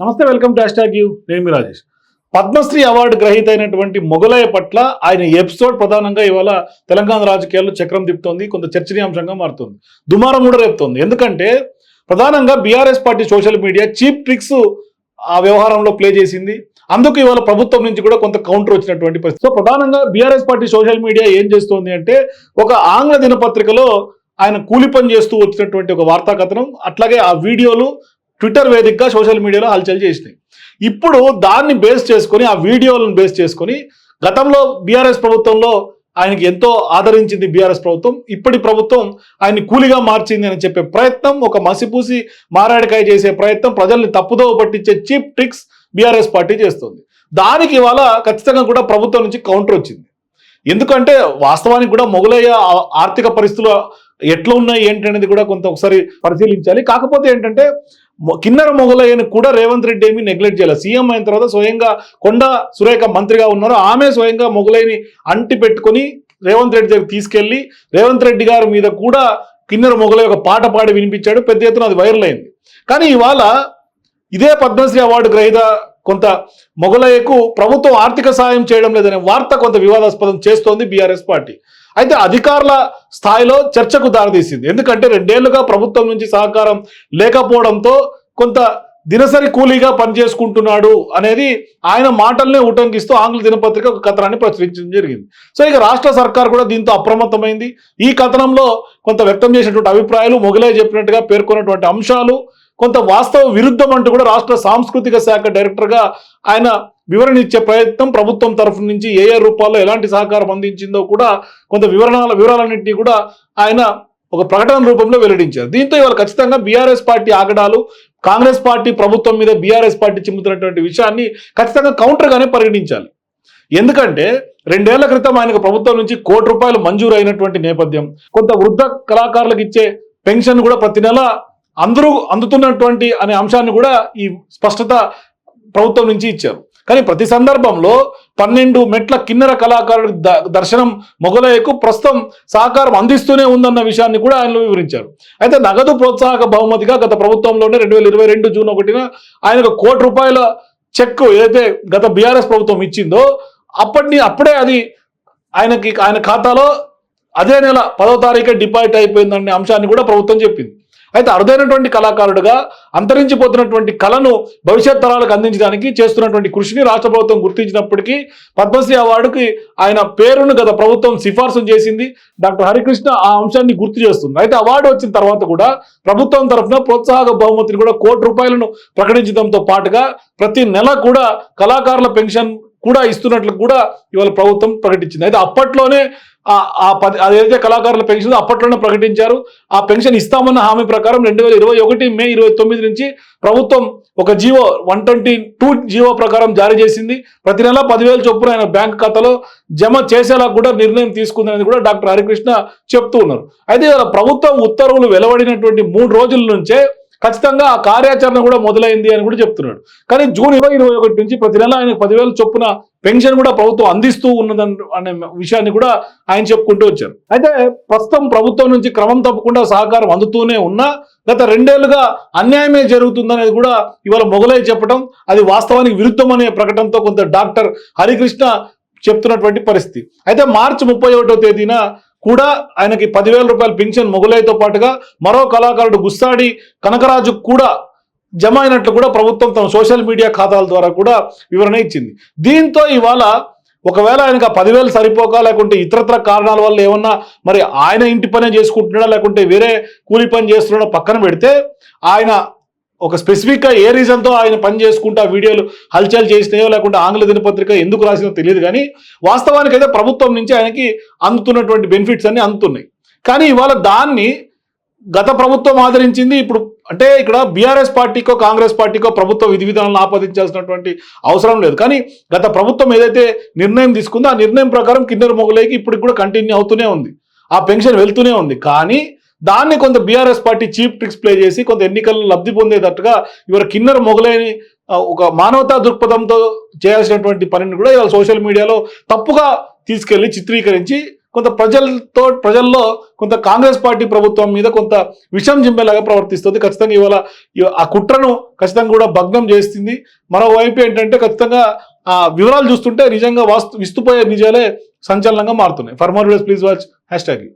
నమస్తే welcome to hash you. నేను Rajesh. Padmashri award గ్రహీత అయినటువంటి మొగలయ్య పట్ల ఆయన ఎపిసోడ్ ప్రధానంగా ఇవాళ తెలంగాణ రాజకీయాల్లో చక్రం తిప్పుతోంది కొంత చర్చనీయాంశంగా మారుతుంది. దుమారం కూడా రేపుతోంది. ఎందుకంటే ప్రధానంగా BRS party social media cheap tricks ఆ వ్యవహారంలో ప్లే చేసింది. అందుకు ఇవాళ ప్రభుత్వం నుంచి కూడా కొంత కౌంటర్ వచ్చినటువంటి పరిస్థితి. సో ప్రధానంగా బీఆర్ఎస్ పార్టీ సోషల్ మీడియా ఏం చేస్తోంది అంటే ఒక ఆంగ్ల దినపత్రికలో ఆయన కూలి పని చేస్తూ వచ్చినటువంటి ఒక వార్తా కథనం అట్లాగే ఆ వీడియోలు ట్విట్టర్ వేదికగా సోషల్ మీడియాలో హల్చల్ చేసినాయి. ఇప్పుడు దాన్ని బేస్ చేసుకొని ఆ వీడియోలను బేస్ చేసుకొని గతంలో బీఆర్ఎస్ ప్రభుత్వంలో ఆయనకి ఎంతో ఆదరించింది బీఆర్ఎస్ ప్రభుత్వం ఇప్పటి ప్రభుత్వం ఆయన్ని కూలిగా మార్చింది అని చెప్పే ప్రయత్నం ఒక మసిపూసి మారాడికాయ చేసే ప్రయత్నం ప్రజల్ని తప్పుదోవ పట్టించే చీప్ ట్రిక్స్ బీఆర్ఎస్ పార్టీ చేస్తుంది. దానికి ఇవాళ ఖచ్చితంగా కూడా ప్రభుత్వం నుంచి కౌంటర్ వచ్చింది. ఎందుకంటే వాస్తవానికి కూడా మొగలయ్య ఆర్థిక పరిస్థితులు ఎట్లా ఉన్నాయి ఏంటి అనేది కూడా కొంత ఒకసారి పరిశీలించాలి. కాకపోతే ఏంటంటే కిన్నర మొగలయ్యను కూడా రేవంత్ రెడ్డి ఏమీ నెగ్లెక్ట్ చేయాలి. సీఎం అయిన తర్వాత స్వయంగా కొండ సురేఖ మంత్రిగా ఉన్నారు. ఆమె స్వయంగా మొగలయ్యని అంటి పెట్టుకొని రేవంత్ రెడ్డి దగ్గర తీసుకెళ్ళి రేవంత్ రెడ్డి గారి మీద కూడా కిన్నెర మొగలయ్య ఒక పాట పాడి వినిపించాడు. పెద్ద ఎత్తున అది వైరల్ అయింది. కానీ ఇవాళ ఇదే పద్మశ్రీ అవార్డు గ్రహీత కొంత మొగలయ్యకు ప్రభుత్వం ఆర్థిక సాయం చేయడం లేదనే వార్త కొంత వివాదాస్పదం చేస్తోంది బీఆర్ఎస్ పార్టీ. అయితే అధికారుల స్థాయిలో చర్చకు దారితీసింది. ఎందుకంటే రెండేళ్ళుగా ప్రభుత్వం నుంచి సహకారం లేకపోవడంతో కొంత దినసరి కూలీగా పనిచేసుకుంటున్నాడు అనేది ఆయన మాటల్నే ఉటంకిస్తూ ఆంగ్ల దినపత్రిక ఒక కథనాన్ని ప్రచురించడం జరిగింది. సో ఇక రాష్ట్ర సర్కార్ కూడా దీంతో అప్రమత్తమైంది. ఈ కథనంలో కొంత వ్యక్తం చేసినటువంటి అభిప్రాయాలు మొగలే చెప్పినట్టుగా పేర్కొన్నటువంటి అంశాలు కొంత వాస్తవ విరుద్ధం అంటూ కూడా రాష్ట్ర సాంస్కృతిక శాఖ డైరెక్టర్గా ఆయన వివరణ ఇచ్చే ప్రయత్నం ప్రభుత్వం తరఫు నుంచి ఏ ఏ రూపాల్లో ఎలాంటి సహకారం అందించిందో కూడా కొంత వివరణాల వివరాలన్నింటినీ కూడా ఆయన ఒక ప్రకటన రూపంలో వెల్లడించారు. దీంతో ఇవాళ ఖచ్చితంగా బీఆర్ఎస్ పార్టీ ఆగడాలు కాంగ్రెస్ పార్టీ ప్రభుత్వం మీద బీఆర్ఎస్ పార్టీ చిమ్ముతున్నటువంటి విషయాన్ని ఖచ్చితంగా కౌంటర్గానే పరిగణించాలి. ఎందుకంటే రెండేళ్ళ క్రితం ఆయనకు ప్రభుత్వం నుంచి కోటి రూపాయలు మంజూరు అయినటువంటి నేపథ్యం కొంత వృద్ధ కళాకారులకు ఇచ్చే పెన్షన్ కూడా ప్రతి నెల అందరూ అందుతున్నటువంటి అనే అంశాన్ని కూడా ఈ స్పష్టత ప్రభుత్వం నుంచి ఇచ్చారు. కానీ ప్రతి సందర్భంలో పన్నెండు మెట్ల కిన్నెర కళాకారుడి దర్శనం మొగలయ్యకు ప్రస్తుతం సహకారం అందిస్తూనే ఉందన్న విషయాన్ని కూడా ఆయన వివరించారు. అయితే నగదు ప్రోత్సాహక బహుమతిగా గత ప్రభుత్వంలోనే రెండు వేల ఇరవై రెండు జూన్ ఒకటిన ఆయనకు కోటి రూపాయల చెక్ ఏదైతే గత బీఆర్ఎస్ ప్రభుత్వం ఇచ్చిందో అప్పటిని అప్పుడే అది ఆయనకి ఆయన ఖాతాలో అదే నెల పదో తారీఖే డిపాజిట్ అయిపోయిందనే అంశాన్ని కూడా ప్రభుత్వం చెప్పింది. అయితే అరుదైనటువంటి కళాకారుడుగా అంతరించిపోతున్నటువంటి కళను భవిష్యత్ తరాలకు అందించడానికి చేస్తున్నటువంటి కృషిని రాష్ట్ర ప్రభుత్వం గుర్తించినప్పటికీ పద్మశ్రీ అవార్డుకి ఆయన పేరును గత ప్రభుత్వం సిఫార్సు చేసింది డాక్టర్ హరికృష్ణ ఆ అంశాన్ని గుర్తు చేస్తుంది. అయితే అవార్డు వచ్చిన తర్వాత కూడా ప్రభుత్వం తరఫున ప్రోత్సాహక బహుమతిని కూడా కోటి రూపాయలను ప్రకటించడంతో పాటుగా ప్రతి నెల కూడా కళాకారుల పెన్షన్ కూడా ఇస్తున్నట్లు కూడా ఇవాళ ప్రభుత్వం ప్రకటించింది. అయితే అప్పట్లోనే ఆ పది అదేదైతే కళాకారుల పెన్షన్ అప్పట్లోనే ప్రకటించారు. ఆ పెన్షన్ ఇస్తామన్న హామీ ప్రకారం రెండు వేల ఇరవై ఒకటి మే ఇరవై తొమ్మిది నుంచి ప్రభుత్వం ఒక G O one twenty two G O ప్రకారం జారీ చేసింది. ప్రతి నెల పదివేల చొప్పున ఆయన బ్యాంక్ ఖాతాలో జమ చేసేలా కూడా నిర్ణయం తీసుకుందనేది కూడా డాక్టర్ హరికృష్ణ చెప్తూ ఉన్నారు. అయితే ప్రభుత్వం ఉత్తర్వులు వెలువడినటువంటి మూడు రోజుల నుంచే ఖచ్చితంగా ఆ కార్యాచరణ కూడా మొదలైంది అని కూడా చెప్తున్నాడు. కానీ జూన్ ఇరవై ఇరవై ఒకటి నుంచి ప్రతి నెల ఆయన పదివేల చొప్పున పెన్షన్ కూడా ప్రభుత్వం అందిస్తూ ఉన్నదని అనే విషయాన్ని కూడా ఆయన చెప్పుకుంటూ వచ్చారు. అయితే ప్రస్తుతం ప్రభుత్వం నుంచి క్రమం తప్పకుండా సహకారం అందుతూనే ఉన్నా గత రెండేళ్ళుగా అన్యాయమే జరుగుతుందనేది కూడా ఇవాళ మొగలై చెప్పడం అది వాస్తవానికి విరుద్ధం అనే ప్రకటనతో కొంత డాక్టర్ హరికృష్ణ చెప్తున్నటువంటి పరిస్థితి. అయితే మార్చి ముప్పై తేదీన కూడా ఆయనకి పదివేల రూపాయల పింఛన్ మొగులైతో పాటుగా మరో కళాకారుడు గుస్తాడి కనకరాజు కూడా జమ అయినట్లు కూడా ప్రభుత్వం తమ సోషల్ మీడియా ఖాతాల ద్వారా కూడా వివరణ ఇచ్చింది. దీంతో ఇవాళ ఒకవేళ ఆయనకు ఆ పదివేలు సరిపోక లేకుంటే ఇతరత్ర కారణాల వల్ల ఏమన్నా మరి ఆయన ఇంటి పనే చేసుకుంటున్నాడా లేకుంటే వేరే కూలి పని చేస్తున్నాడో పక్కన పెడితే ఆయన ఒక స్పెసిఫిక్గా ఏ రీజన్తో ఆయన పని చేసుకుంటూ ఆ వీడియోలు హల్చల్ చేసినాయో లేకుంటే ఆంగ్ల దినపత్రిక ఎందుకు రాసిందో తెలియదు కానీ వాస్తవానికి అయితే ప్రభుత్వం నుంచి ఆయనకి అందుతున్నటువంటి బెనిఫిట్స్ అన్ని అందుతున్నాయి. కానీ ఇవాళ దాన్ని గత ప్రభుత్వం ఆదరించింది ఇప్పుడు అంటే ఇక్కడ బీఆర్ఎస్ పార్టీకో కాంగ్రెస్ పార్టీకో ప్రభుత్వ విధి విధానాలను ఆపాదించాల్సినటువంటి అవసరం లేదు. కానీ గత ప్రభుత్వం ఏదైతే నిర్ణయం తీసుకుందో ఆ నిర్ణయం ప్రకారం కిన్నెర మొగలైకి ఇప్పటికి కూడా కంటిన్యూ అవుతూనే ఉంది. ఆ పెన్షన్ వెళ్తూనే ఉంది. కానీ దాన్ని కొంత BRS party cheap tricks play చేసి కొంత ఎన్నికల్లో లబ్ధి పొందేటట్టుగా ఇవాళ కిన్నెర మొగలైని ఒక మానవతా దృక్పథంతో చేయాల్సినటువంటి పనిని కూడా ఇవాళ సోషల్ మీడియాలో తప్పుగా తీసుకెళ్ళి చిత్రీకరించి కొంత ప్రజలతో ప్రజల్లో కొంత కాంగ్రెస్ పార్టీ ప్రభుత్వం మీద కొంత విషం జింపేలాగా ప్రవర్తిస్తుంది. ఖచ్చితంగా ఇవాళ ఆ కుట్రను ఖచ్చితంగా కూడా భగ్నం చేస్తుంది. మరోవైపు ఏంటంటే ఖచ్చితంగా ఆ వివరాలు చూస్తుంటే నిజంగా వాస్తు విస్తుపోయే నిజాలే సంచలనంగా మారుతున్నాయి. For more please watch hashtag